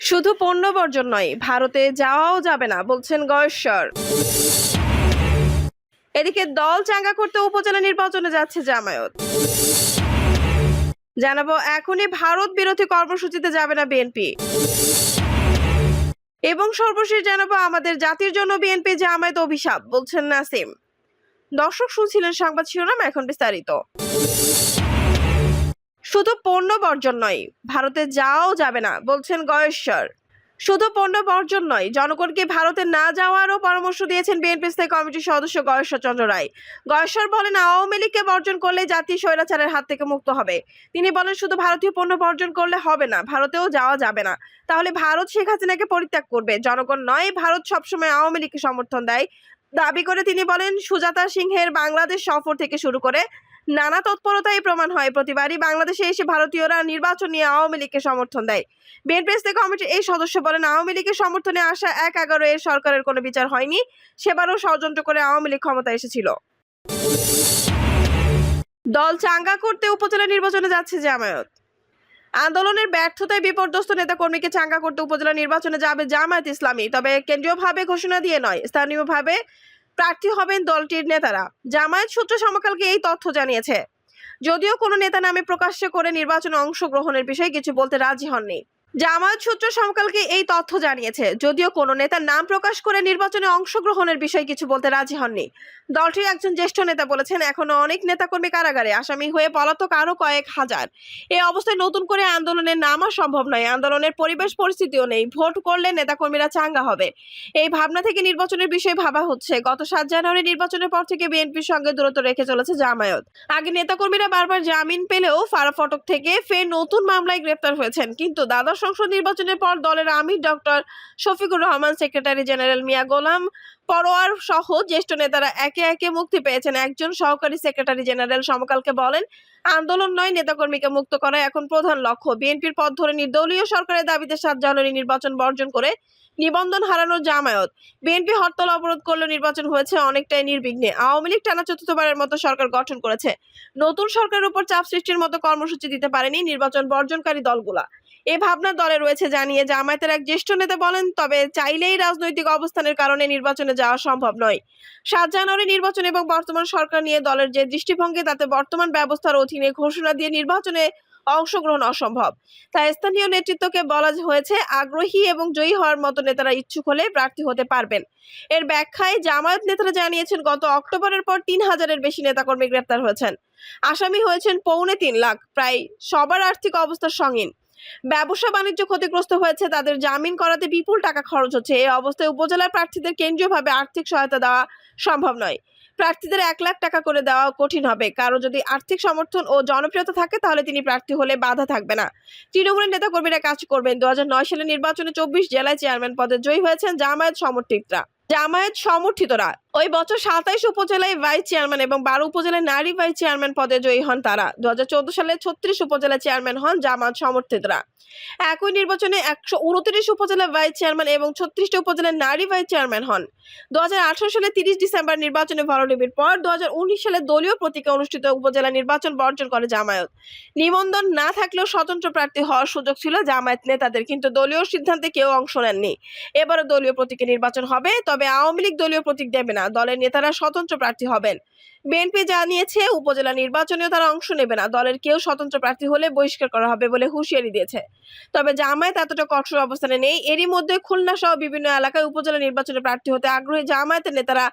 শুধু পণ্য বর্জন নয়, ভারতে যাওয়াও যাবে না, বলছেন গয়েশ্বর। এদিকে দল চাঙ্গা করতে উপজেলা নির্বাচনে যাচ্ছে জামায়াত। জানাব, এখনই ভারত বিরোধী কর্মসূচিতে যাবে না বিএনপি। এবং সর্বশেষ জানাব, আমাদের জাতির জন্য বিএনপি জামায়াত অভিশাপ, বলছেন নাসিম। দর্শক শুনছিলেন সংবাদ শিরোনাম, এখন বিস্তারিত। শুধু পণ্য বর্জন নয়, ভারতে যাওয়াও যাবে না, বলছেন গয়েশ্বর। শুধু পণ্য বর্জন নয় জনগণকে ভারতে না যাওয়ারও পরামর্শ দিয়েছেন বিএনপি স্থায়ী কমিটির সদস্য গয়েশ্বর চন্দ্র রায়। গয়েশ্বর বলেন, আওয়ামী লীগকে বর্জন করলে জাতি স্বৈরাচারের হাত থেকে মুক্ত হবে। তিনি বলেন, শুধু ভারতীয় পণ্য বর্জন করলে হবে না, ভারতেও যাওয়া যাবে না। তাহলে ভারত শেখ হাসিনাকে পরিত্যাগ করবে, জনগণ নয়, ভারত সবসময় আওয়ামী লীগকে সমর্থন দেয়। দাবি করে তিনি বলেন, সুজাতা সিংহের বাংলাদেশ সফর থেকে শুরু করে নানা তৎপরতাই প্রমাণ হয়। প্রতিবারই বাংলাদেশে এসে ভারতীয়রা নির্বাচন নিয়ে আওয়ামী লীগকে সমর্থন দেয়। বিএনপি স্থায়ী কমিটির এই সদস্য বলেন, আওয়ামী লীগের সমর্থনে আসা এক এগারো এর সরকারের কোনো বিচার হয়নি। সেবারও ষড়যন্ত্র করে আওয়ামী লীগ ক্ষমতা এসেছিল। দল চাঙ্গা করতে উপজেলা নির্বাচনে যাচ্ছে জামায়াত। আন্দোলনের ব্যর্থতায় বিপর্যস্ত নেতাকর্মীকে চাঙ্গা করতে উপজেলা নির্বাচনে যাবে জামায়াত ইসলামী, তবে কেন্দ্রীয়ভাবে ঘোষণা দিয়ে নয়, স্থানীয়ভাবে প্রার্থী হবেন দলটির নেতারা। জামায়াত সূত্র সমকালকে এই তথ্য জানিয়েছে। যদিও কোনো নেতা নামে প্রকাশ্যে করে নির্বাচনে অংশগ্রহণের বিষয়ে কিছু বলতে রাজি হননি। জামায়াত সূত্র সমকালকে এই তথ্য জানিয়েছে। যদিও কোনো নেতার নাম প্রকাশ করে নির্বাচনে অংশগ্রহণের বিষয়ে কিছু বলতে রাজি হননি। দলটির একজন জ্যেষ্ঠ নেতা বলেছেন এখনও অনেক নেতাকর্মী কারাগারে, আসামি হয়ে পলাতক আরও কয়েক হাজার। এই অবস্থায় নতুন করে আন্দোলনে নামা সম্ভব নয়। আন্দোলনের পরিবেশ পরিস্থিতিও নেই। ভোট করলে নেতাকর্মীরা চাঙ্গা হবে। এই ভাবনা থেকে নির্বাচনের বিষয়ে ভাবা হচ্ছে। গত সাত জানুয়ারি নির্বাচনের পর থেকে বিএনপির সঙ্গে দূরত্ব রেখে চলেছে জামায়াত। আগে নেতাকর্মীরা বারবার জামিন পেলেও ফারা ফটক থেকে ফের নতুন মামলায় গ্রেপ্তার হয়েছেন। কিন্তু দ্বাদশ সংসদ নির্বাচনের পর দলের আমির doctor Shafiqur Rahman, secretary general Mia Golam Parwar সহ জ্যেষ্ঠ নেতারা একে একে মুক্তি পেয়েছেন। একজন সহকারী সেক্রেটারি জেনারেল সমকালকে বলেন, আন্দোলন নয়, নেতাকর্মীকে মুক্ত করা এখন প্রধান লক্ষ্য। বিএনপির পথ ধরে নির্দলীয় সরকারের দাবিতে সাত জানুয়ারি নির্বাচন বর্জন করে নিবন্ধন হারানোর জামায়াত। বিএনপি হরতাল অবরোধ করলে নির্বাচন হয়েছে অনেকটাই নির্বিঘ্নে। আওয়ামী লীগ টানা চতুর্থবারের মতো সরকার গঠন করেছে। নতুন সরকারের উপর চাপ সৃষ্টির মতো কর্মসূচি দিতে পারেনি নির্বাচন বর্জনকারী দলগুলা। এই ভাবনা দলে রয়েছে জানিয়ে জামায়াতের এক জ্যেষ্ঠ নেতা বলেন, তবে চাইলেই রাজনৈতিক অবস্থানের কারণে নির্বাচনে যাওয়া সম্ভব নয়। সাত জানুয়ারি নির্বাচন এবং বর্তমান সরকার নিয়ে দলের যে দৃষ্টিভঙ্গি, তাতে বর্তমান ব্যবস্থার অধীনে ঘোষণা দিয়ে নির্বাচনে অংশগ্রহণ অসম্ভব। তাই স্থানীয় নেতৃত্বকে বলা হয়েছে, আগ্রহী এবং জয়ী হওয়ার মতো নেতারা ইচ্ছুক হলে প্রার্থী হতে পারবেন। এর ব্যাখ্যায় জামায়াত নেতারা জানিয়েছেন, গত অক্টোবরের পর তিন হাজারের বেশি নেতাকর্মী গ্রেপ্তার হয়েছেন। আসামি হয়েছেন পৌনে তিন লাখ। প্রায় সবার আর্থিক অবস্থার সঙ্গীন। ব্যবসা বাণিজ্য ক্ষতিগ্রস্ত হয়েছে, তাদের জামিন করাতে বিপুল টাকা খরচ হচ্ছে। এই অবস্থায় উপজেলার প্রার্থীদের কেন্দ্রীয়ভাবে আর্থিক সহায়তা দেওয়া সম্ভব নয়। প্রার্থীদের এক লাখ টাকা করে দেওয়া কঠিন হবে। কারও যদি আর্থিক সমর্থন ও জনপ্রিয়তা থাকে, তাহলে তিনি প্রার্থী হলে বাধা থাকবে না। তৃণমূলের নেতাকর্মীরা কাজ করবেন। দু সালের নির্বাচনে চব্বিশ জেলায় চেয়ারম্যান পদে জয়ী হয়েছেন জামায়াত সমর্থিতরা। জামায়াত সমর্থিতরা। ওই বছর সাতাইশ উপজেলায় ভাইস চেয়ারম্যান এবং বারো উপজেলায় নারী ভাইস চেয়ারম্যান পদে জয়ী হন তারা। দু হাজার চৌদ্দ সালে ছত্রিশ উপজেলা চেয়ারম্যান হন জামায়াত সমর্থিতরা। একই নির্বাচনে একশো উনত্রিশ উপজেলা ভাইস চেয়ারম্যান এবং ছত্রিশটি উপজেলার নারী ভাইস চেয়ারম্যান হন। দু হাজার আঠারো সালে তিরিশ ডিসেম্বর নির্বাচনে ভরডিবির পর দু হাজার উনিশ সালে দলীয় প্রতীকে অনুষ্ঠিত উপজেলা নির্বাচন বর্জন করে জামায়াত। নিবন্ধন না থাকলেও স্বতন্ত্র প্রার্থী হওয়ার সুযোগ ছিল জামায়াত নেতাদের, কিন্তু দলীয় সিদ্ধান্তে কেউ অংশ নেননি। এবারও দলীয় প্রতীকে নির্বাচন হবে, তবে আওয়ামী লীগ দলীয় প্রতীক দেবে না। দলের নেতারা স্বতন্ত্র প্রার্থী হবেন। বিএনপি জানিয়েছে, উপজেলা নির্বাচনেও তারা অংশ নেবে না। দলের কেউ স্বতন্ত্র প্রার্থী হলে বহিষ্কার করা হবে বলে হুঁশিয়ারি দিয়েছে। তবে জামায়াত এতটা কঠোর অবস্থানে নেই। এরই মধ্যে খুলনা সহ বিভিন্ন এলাকায় উপজেলা নির্বাচনে প্রার্থী হতে আগ্রহী জামায়াতের নেতারা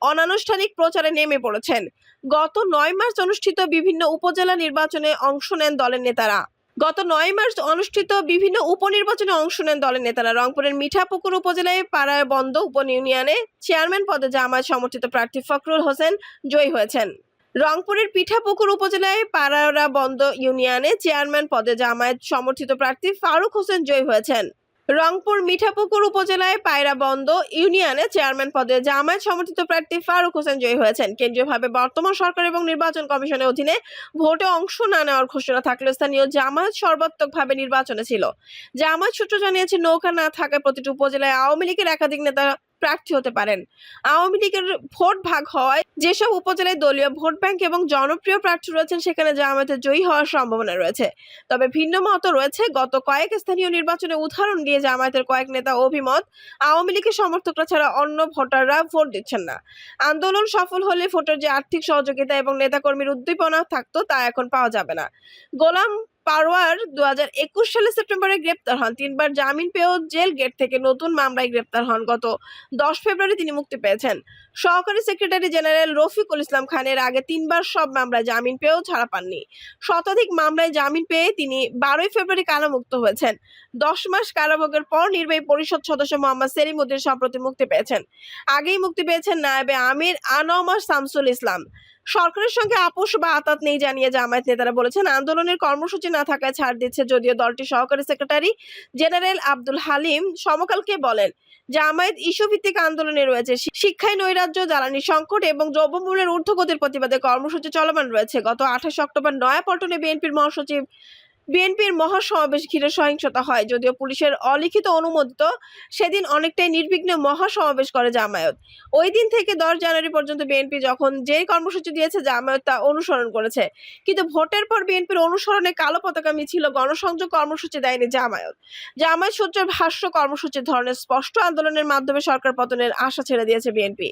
অনানুষ্ঠানিক প্রচারে নেমে পড়েছেন। গত নয় মার্চ অনুষ্ঠিত বিভিন্ন উপজেলা নির্বাচনে অংশ নেন দলের নেতারা। গত নয় মার্চ অনুষ্ঠিত বিভিন্ন উপনির্বাচনে অংশ নেন দলের নেতারা। রংপুরের মিঠাপুকুর উপজেলায় পাড়ায় বন্ধ উপ ইউনিয়নে চেয়ারম্যান পদে জামায়াত সমর্থিত প্রার্থী ফখরুল হোসেন জয়ী হয়েছেন। রংপুরের পিঠাপুকুর উপজেলায় পাড়ারা বন্ধ ইউনিয়নে চেয়ারম্যান পদে জামায়াত সমর্থিত প্রার্থী ফারুক হোসেন জয়ী হয়েছেন। রংপুর মিঠাপুকুর উপজেলায় পায়রা পায়রাবন্দ ইউনিয়নে চেয়ারম্যান পদে জামায়াত সমর্থিত প্রার্থী ফারুক হোসেন জয়ী হয়েছেন। কেন্দ্রীয়ভাবে বর্তমান সরকার এবং নির্বাচন কমিশনের অধীনে ভোটে অংশ না নেওয়ার ঘোষণা থাকলেও স্থানীয় জামায়াত সর্বাত্মকভাবে নির্বাচনে ছিল। জামায়াত সূত্র জানিয়েছে, নৌকা না থাকায় প্রতিটি উপজেলায় আওয়ামী লীগের একাধিক নেতা প্রার্থী হতে পারেন। আওয়ামী লীগের ভোট ভাগ হওয়ায় যেসব উপজেলায় দলীয় ভোট ব্যাংক এবং জনপ্রিয় প্রার্থী রয়েছেন, সেখানে জামায়াতের জয়ী হওয়ার সম্ভাবনা রয়েছে। তবে ভিন্ন মত রয়েছে। গত কয়েক স্থানীয় নির্বাচনে উদাহরণ দিয়ে জামায়াতের কয়েক নেতা অভিমত, আওয়ামী লীগের সমর্থকরা ছাড়া অন্য ভোটাররা ভোট দিচ্ছেন না। আন্দোলন সফল হলে ভোটের যে আর্থিক সহযোগিতা এবং নেতাকর্মীর উদ্দীপনা থাকতো, তা এখন পাওয়া যাবে না। গোলাম পারওয়ার দু একুশ সালে সেপ্টেম্বরে গ্রেপ্তার হন। তিনবার জামিন পেয়েও জেল গেট থেকে নতুন মামলায় গ্রেপ্তার হন। গত দশ ফেব্রুয়ারি তিনি মুক্তি পেয়েছেন। সহকারী সেক্রেটারি জেনারেল রফিকুল ইসলাম খানের আগে তিনবার সব মামলায় জামিন পেয়েও ছাড়া পাননি। শতাধিক মামলায় জামিন পেয়ে তিনি বারোই ফেব্রুয়ারি কারামুক্ত হয়েছেন। দশ মাস কারাভোগের পর নির্বাহী পরিষদ সদস্য মোহাম্মদ সেলিম উদ্দিন সম্প্রতি মুক্তি পেয়েছেন। আগেই মুক্তি পেয়েছেন নায়েবে আমির আনোয়ার শামসুল ইসলাম। সরকারের সঙ্গে আপোষ বা আতাত নেই জানিয়ে জামায়াত নেতারা বলেছেন, আন্দোলনের কর্মসূচি না থাকায় ছাড় দিচ্ছে যদিও দলটির সহকারী সেক্রেটারি জেনারেল আব্দুল হালিম সমকালকে বলেন, জামায়াত ইস্যু ভিত্তিক আন্দোলনে রয়েছে, শিক্ষায় নৈরাজ্য, জ্বালানি সংকট এবং দ্রব্যমূল্যের ঊর্ধ্বগতির প্রতিবাদে কর্মসূচি চলমান রয়েছে। গত আঠাশ অক্টোবর নয়াপল্টনে বিএনপির মহাসচিব বিএনপির মহাসমাবেশ ঘিরে সহিংসতা হয়, যদিও পুলিশের অলিখিত অনুমোদিত সেদিন অনেকটাই নির্বিঘ্নে মহাসমাবেশ করে জামায়াত। ওই দিন থেকে দশ জানুয়ারি পর্যন্ত বিএনপি যখন যে কর্মসূচি দিয়েছে, জামায়াত তা অনুসরণ করেছে। কিন্তু ভোটের পর বিএনপির অনুসরণে কালো পতাকা মিছিল গণসংযোগ কর্মসূচি দেয়নি জামায়াত। জামায়াত সূত্রের ভাষ্য কর্মসূচির ধরনের স্পষ্ট আন্দোলনের মাধ্যমে সরকার পতনের আশা ছেড়ে দিয়েছে বিএনপি।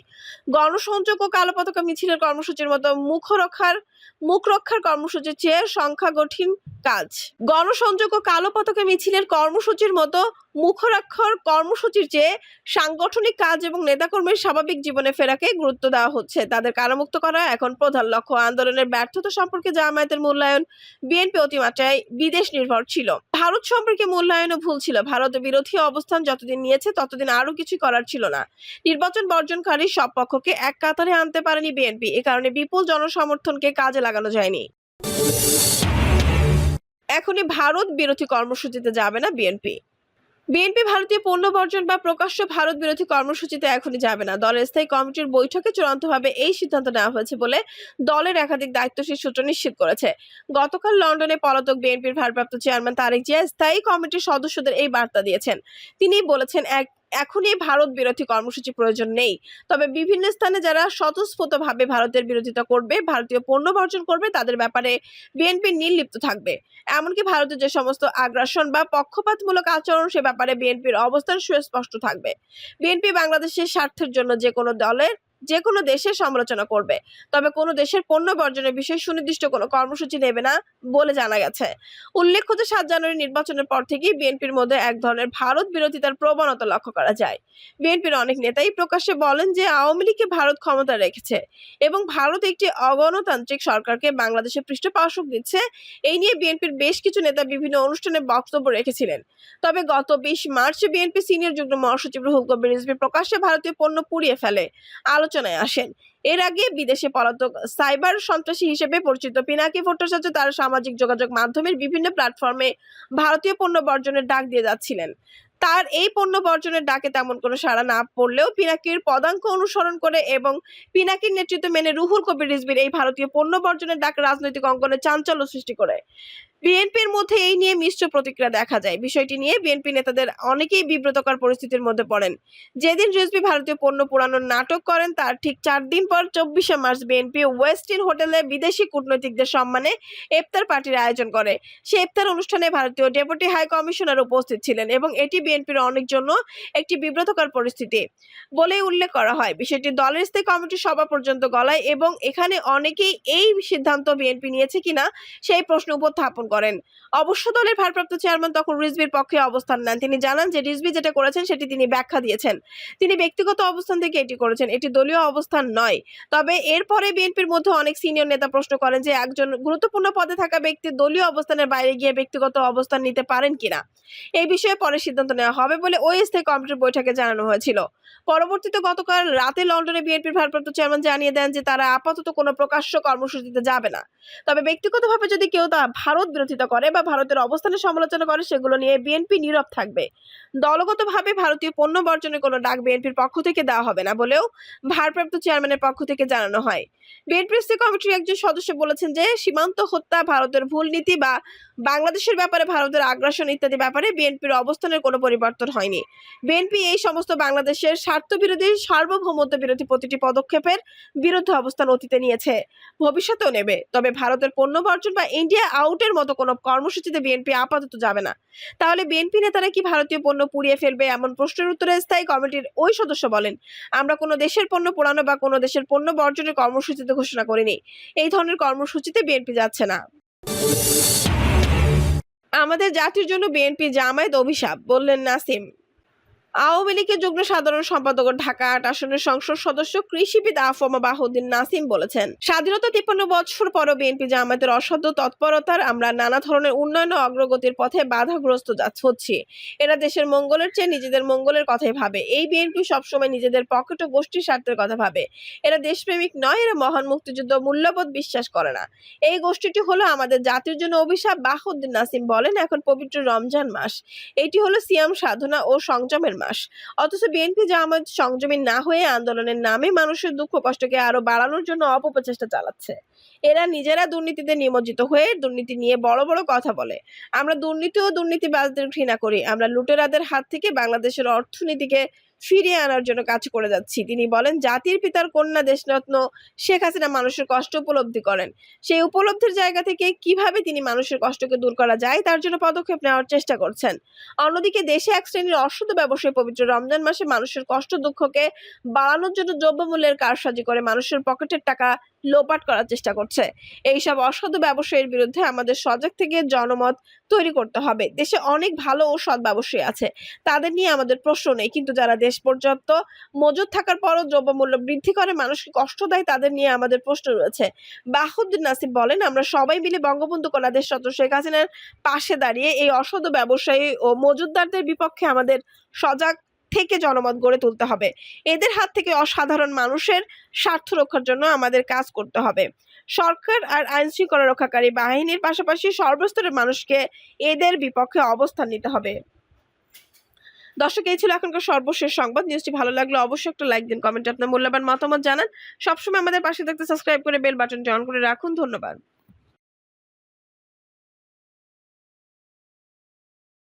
গণসংযোগ ও কালো পতাকা মিছিলের কর্মসূচির মতো মুখ রক্ষার মুখ রক্ষার কর্মসূচির চেয়ে সংখ্যা কঠিন কাজ। গণসংযোগ ও কালো পতাকা মিছিলের কর্মসূচির মতো মুখরাক্ষর কর্মসূচির চেয়ে সাংগঠনিক কাজ এবং নেতাকর্মীর স্বাভাবিক জীবনে ফেরাকে গুরুত্ব দেওয়া হচ্ছে। তাদের কারামুক্ত করা এখন প্রধান লক্ষ্য। আন্দোলনের ব্যর্থতা সম্পর্কে জামায়াতের মূল্যায়ন বিএনপি অতিমাত্রায় বিদেশ নির্ভর ছিল। ভারত সম্পর্কে মূল্যায়নও ভুল ছিল। ভারত বিরোধী অবস্থান যতদিন নিয়েছে, ততদিন আরও কিছু করার ছিল না। নির্বাচন বর্জনকারী সব পক্ষকে এক কাতারে আনতে পারেনি বিএনপি। এ কারণে বিপুল জনসমর্থনকে কাজে লাগানো যায়নি। এখনই ভারত বিরোধী কর্মসূচিতে যাবে না বিএনপি। বিএনপি ভারতীয় পণ্য বর্জন বা প্রকাশ্য ভারত বিরোধী কর্মসূচিতে এখনই যাবে না। দলের স্থায়ী কমিটির বৈঠকে চূড়ান্তভাবে এই সিদ্ধান্ত নেওয়া হয়েছে বলে দলের একাধিক দায়িত্বশীল সূত্র নিশ্চিত করেছে। গতকাল লন্ডনে পলাতক বিএনপির ভারপ্রাপ্ত চেয়ারম্যান তারেক জিয়া স্থায়ী কমিটির সদস্যদের এই বার্তা দিয়েছেন। তিনি বলেছেন, এক এখনই ভারত বিরোধী কর্মসূচি প্রয়োজন নেই। তবে বিভিন্ন স্থানে যারা স্বতঃস্ফূর্তভাবে ভারতের বিরোধিতা করবে, ভারতীয় পণ্য বর্জন করবে, তাদের ব্যাপারে বিএনপি নির্লিপ্ত থাকবে। এমনকি ভারতের যে সমস্ত আগ্রাসন বা পক্ষপাতমূলক আচরণ, সে ব্যাপারে বিএনপির অবস্থান সুস্পষ্ট থাকবে। বিএনপি বাংলাদেশের স্বার্থের জন্য যে কোনো দলের যে কোনো দেশের সমালোচনা করবে। তবে কোনো দেশের পণ্য বর্জনের বিষয়ে সুনির্দিষ্ট কোনো কর্মসূচি নেবে না বলে জানা গেছে। উল্লেখ্য যে, সাত জানুয়ারি নির্বাচনের পর থেকেই বিএনপির মধ্যে এক ধরনের ভারত বিরোধিতার প্রবণতা লক্ষ্য করা যায়। বিএনপির অনেক নেতাই প্রকাশ্যে বলেন যে, আওয়ামী লীগকে ভারত ক্ষমতা রেখেছে এবং ভারত একটি অগণতান্ত্রিক সরকারকে বাংলাদেশে পৃষ্ঠপোষক দিচ্ছে। এই নিয়ে বিএনপির বেশ কিছু নেতা বিভিন্ন অনুষ্ঠানে বক্তব্য রেখেছিলেন। তবে গত বিশ মার্চে বিএনপি সিনিয়র যুগ্ম মহাসচিব রুহুল কবির প্রকাশ্যে ভারতীয় পণ্য পুড়িয়ে ফেলে। আলোচনায় আসেন। এর আগে বিদেশে পলাতক সাইবার সন্ত্রাসী হিসেবে পরিচিত পিনাকি ভট্টাচার্য তার সামাজিক যোগাযোগ মাধ্যমের বিভিন্ন প্ল্যাটফর্মে ভারতীয় পণ্য বর্জনের ডাক দিয়ে যাচ্ছিলেন। তার এই পণ্য বর্জনের ডাকে তেমন কোনো সাড়া না পড়লেও পিনাকির পদাঙ্ক অনুসরণ করে এবং পিনাকির নেতৃত্ব মেনে রুহুল কবির রিজভির এই ভারতীয় পণ্য বর্জনের ডাক রাজনৈতিক অঙ্গনে চাঞ্চল্য সৃষ্টি করে। বিএনপির মধ্যে এই নিয়ে মিশ্র প্রতিক্রিয়া দেখা যায়। বিষয়টি নিয়ে বিএনপি নেতাদের অনেকেই বিব্রতকর পরিস্থিতির মধ্যে পড়েন। যেদিন রিজভি ভারতীয় পণ্য পুরানোর নাটক করেন, তার ঠিক চার দিন পর চব্বিশে মার্চ বিএনপি ওয়েস্টিন হোটেলে বিদেশি কূটনৈতিকদের সম্মানে ইফতার পার্টির আয়োজন করে। সে ইফতার অনুষ্ঠানে ভারতীয় ডেপুটি হাই কমিশনার উপস্থিত ছিলেন এবং এটি বিএনপির অনেক জন্য একটি বিব্রতকর পরিস্থিতি বলে উল্লেখ করা হয়। বিষয়টি দলের স্থায়ী কমিটির সভা পর্যন্ত গলায় এবং এখানে অনেকেই এই সিদ্ধান্ত বিএনপি নিয়েছে কিনা সেই প্রশ্ন উপস্থাপন করেন। অবশ্য দলের ভারপ্রাপ্ত চেয়ারম্যান তখন রিজভির পক্ষে অবস্থান নেন। তিনি জানান যে, রিজভি যেটা করেছেন, সেটি তিনি ব্যাখ্যা দিয়েছেন। তিনি ব্যক্তিগত অবস্থান থেকে এটি করেছেন। এটি দলীয় অবস্থান নয়। তবে এরপরে বিএনপির মধ্যে অনেক সিনিয়র নেতা প্রশ্ন করেন যে, একজন গুরুত্বপূর্ণ পদে থাকা ব্যক্তি দলীয় অবস্থানের বাইরে গিয়ে ব্যক্তিগত অবস্থান নিতে পারেন কিনা? এই বিষয়ে পরে সিদ্ধান্ত নেওয়া হবে বলে স্থায়ী কমিটির বৈঠকে জানানো হয়েছিল। পরবর্তীতে গতকাল রাতে লন্ডনে বিএনপির ভারপ্রাপ্ত চেয়ারম্যান জানিয়ে দেন যে, তারা আপাতত কোনো প্রকাশ্য কর্মসূচিতে যাবে না। তবে ব্যক্তিগতভাবে যদি কেউ তা ভারত বিরোধিতা করে বা ভারতের অবস্থানের সমালোচনা করে, সেগুলো নিয়ে বিএনপি নীরব থাকবে। দলগতভাবে ভারতীয় পণ্য বর্জনের কোনো ডাক বিএনপির পক্ষ থেকে দেওয়া হবে না বলেও ভারপ্রাপ্ত চেয়ারম্যানের পক্ষ থেকে জানানো হয়। বিএনপি কমিটির একজন সদস্য বলেছেন যে, সীমান্ত হত্যা ভারতের ভুল নীতি বা বাংলাদেশের ব্যাপারে ভারতের আগ্রাসন ইত্যাদি ব্যাপারে বিএনপির অবস্থানের কোনো পরিবর্তন হয়নি। বিএনপি এই সমস্ত বাংলাদেশের স্বার্থ বিরোধী সার্বভৌমত্ব বিরোধী প্রতিটি পদক্ষেপের বিরুদ্ধে অবস্থান অতীতে নিয়েছে। ভবিষ্যতেও নেবে। তবে ভারতের পণ্য বর্জন বা ইন্ডিয়া আউটের মতো কোনো কর্মসূচিতে বিএনপি আপাতত যাবে না। তাহলে বিএনপি নেতারা কি ভারতীয় পণ্য পুড়িয়ে ফেলবে এমন প্রশ্নের উত্তরে স্থায়ী কমিটির ওই সদস্য বলেন, আমরা কোনো দেশের পণ্য পোড়ানো বা কোনো দেশের পণ্য বর্জনের কর্মসূচিতে ঘোষণা করিনি। এই ধরনের কর্মসূচিতে বিএনপি যাচ্ছে না। আমাদের জাতির জন্য বিএনপি জামায়াত অভিশাপ, বললেন নাসিম। আওয়ামী লীগের যুগ্ম সাধারণ সম্পাদক ঢাকা আট আসনের সংসদ সদস্য কৃষিবিদ আফমা বাহুদ্দিন নাসিম বলেছেন, স্বাধীনতা তিপ্পান্ন বছর পরও বিএনপি জামায়াতের অসাধ্য তৎপরতার আমরা নানা ধরনের উন্নয়ন অগ্রগতির পথে বাধাগ্রস্ত হচ্ছি। এরা দেশের মঙ্গলের চেয়ে নিজেদের মঙ্গলের কথাই ভাবে। এই বিএনপি সবসময় নিজেদের পকেট ও গোষ্ঠীর স্বার্থের কথা ভাবে। এরা দেশপ্রেমিক নয়, এরা মহান মুক্তিযুদ্ধ মূল্যবোধ বিশ্বাস করে না। এই গোষ্ঠীটি হলো আমাদের জাতির জন্য অভিশাপ, বাহুদ্দিন নাসিম বলেন, এখন পবিত্র রমজান মাস। এটি হলো সিয়াম সাধনা ও সংযমের মাস। অথচ বিএনপি জামাত সংযমী না হয়ে আন্দোলনের নামে মানুষের দুঃখ কষ্টকে আরও বাড়ানোর জন্য অপপ্রচেষ্টা চালাচ্ছে। এরা নিজেরা দুর্নীতিতে নিমজ্জিত হয়ে দুর্নীতি নিয়ে বড় বড় কথা বলে। আমরা দুর্নীতি ও দুর্নীতিবাজদের ঘৃণা করি। আমরা লুটেরাদের হাত থেকে বাংলাদেশের অর্থনীতিকে ফিরিয়ে আনার জন্য কাজ করে যাচ্ছি। তিনি বলেন, জাতির পিতার কন্যা দেশরত্ন শেখ হাসিনা মানুষের কষ্ট উপলব্ধি করেন। সেই উপলব্ধির জায়গা থেকে কীভাবে তিনি মানুষের কষ্টকে দূর করা যায়, তার জন্য পদক্ষেপ নেওয়ার চেষ্টা করছেন। অন্যদিকে দেশে এক শ্রেণির অশুদ্ধ ব্যবসায়ী পবিত্র রমজান মাসে মানুষের কষ্ট দুঃখকে বাড়ানোর জন্য দ্রব্যমূল্যের কারসাজি করে মানুষের পকেটের টাকা লোপাট করার চেষ্টা করছে। এইসব অসাধু ব্যবসায়ীর বিরুদ্ধে আমাদের সজাগ থেকে জনমত তৈরি করতে হবে। দেশে অনেক ভালো ও সৎ ব্যবসায়ী আছে। তাদের নিয়ে আমাদের প্রশ্ন নেই। কিন্তু যারা দেশ পর্যন্ত মজুদ থাকার পরও দ্রব্যমূল্য বৃদ্ধি করে, মানুষকে কষ্ট দেয়, তাদের নিয়ে আমাদের প্রশ্ন রয়েছে। বাহুদ্দিন নাসিব বলেন, আমরা সবাই মিলে বঙ্গবন্ধু কন্যা দেশরত্ন শেখ হাসিনার পাশে দাঁড়িয়ে এই অসাধু ব্যবসায়ী ও মজুদদারদের বিপক্ষে আমাদের সজাগ থেকে জনমত গড়ে তুলতে হবে। এদের হাত থেকে অসাধারণ মানুষের স্বার্থ রক্ষার জন্য আমাদের কাজ করতে হবে। সরকার আর আইন শৃঙ্খলা রক্ষাকারী বাহিনীর পাশাপাশি সর্বস্তরের মানুষকে এদের বিপক্ষে অবস্থান নিতে হবে। দর্শক, এই ছিল এখনকার সর্বশেষ সংবাদ। নিউজটি ভালো লাগলে অবশ্যই একটা লাইক দিন, কমেন্টে আপনার মূল্যবান মতামত জানান। সবসময় আমাদের পাশে থাকতে সাবস্ক্রাইব করে বেল বাটনটি অন করে রাখুন। ধন্যবাদ।